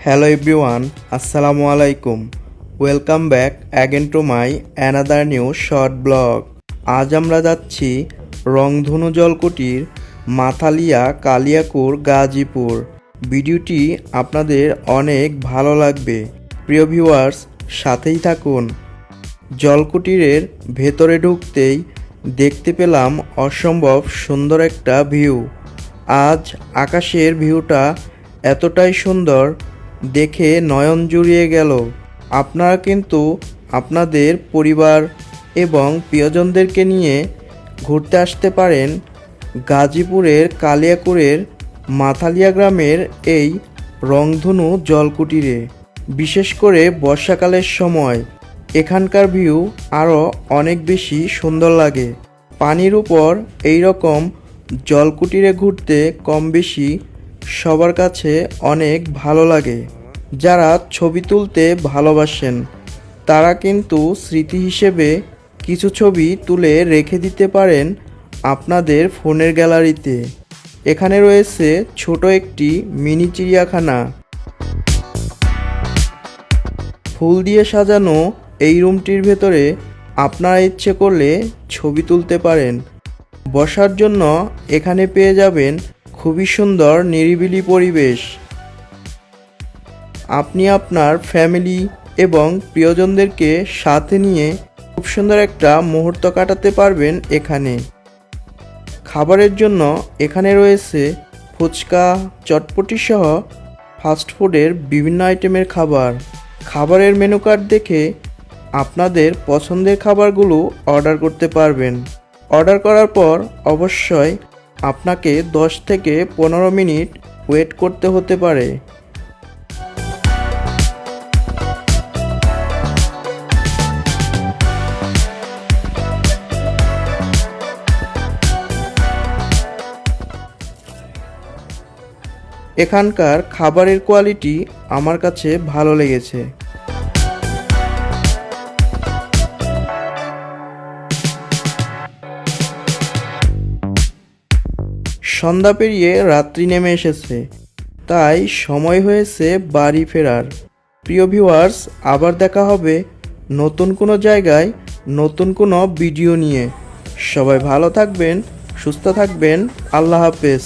Hello everyone আসসালামু আলাইকুম welcome back again to my another new short blog আজ আমরা যাচ্ছি রংধনু জলকুটির মাথালিয়া কালিয়াকুর গাজীপুর। ভিডিওটি আপনাদের অনেক ভালো লাগবে। প্রিয় ভিউয়ার্স, সাথেই থাকুন। জলকুটিরের ভেতরে ঢুকতেই দেখতে পেলাম অসম্ভব সুন্দর একটা ভিউ। আজ আকাশের ভিউটা এতটাই সুন্দর দেখে নয়ন জুড়িয়ে গেল। আপনারা কিন্তু আপনাদের পরিবার এবং প্রিয়জনদেরকে নিয়ে ঘুরতে আসতে পারেন গাজীপুরের কালিয়াকুরের মাথালিয়া গ্রামের এই রংধনু জলকুটিরে। বিশেষ করে বর্ষাকালের সময় এখানকার ভিউ আরও অনেক বেশি সুন্দর লাগে। পানির উপর এই রকম জলকুটিরে ঘুরতে কম বেশি সবার কাছে অনেক ভালো লাগে। যারা ছবি তুলতে ভালোবাসেন, তারা কিন্তু স্মৃতি হিসেবে কিছু ছবি তুলে রেখে দিতে পারেন আপনাদের ফোনের গ্যালারিতে। এখানে রয়েছে ছোট একটি মিনি চিড়িয়াখানা। ফুল দিয়ে সাজানো এই রুমটির ভেতরে আপনারা ইচ্ছে করলে ছবি তুলতে পারেন। বসার জন্য এখানে পেয়ে যাবেন খুবই সুন্দর, নিরিবিলি পরিবেশ। আপনি আপনার ফ্যামিলি এবং প্রিয়জনদেরকে সাথে নিয়ে খুব সুন্দর একটা মুহূর্ত কাটাতে পারবেন এখানে। খাবারের জন্য এখানে রয়েছে ফুচকা, চটপটি সহ ফাস্টফুডের বিভিন্ন আইটেমের খাবার। খাবারের মেনু কার্ড দেখে আপনাদের পছন্দের খাবারগুলো অর্ডার করতে পারবেন। অর্ডার করার পর অবশ্যই আপনাকে 10 থেকে পনেরো মিনিট ওয়েট করতে হতে পারে। এখানকার খাবারের কোয়ালিটি আমার কাছে ভালো লেগেছে। সন্ধ্যা পেরিয়ে রাত্রি নেমে এসেছে। তাই সময় হয়েছে বাড়ি ফেরার। প্রিয় ভিউয়ার্স, আবার দেখা হবে নতুন কোনো জায়গায় নতুন কোনো ভিডিও নিয়ে। সবাই ভালো থাকবেন, সুস্থ থাকবেন, আল্লাহ হাফেজ।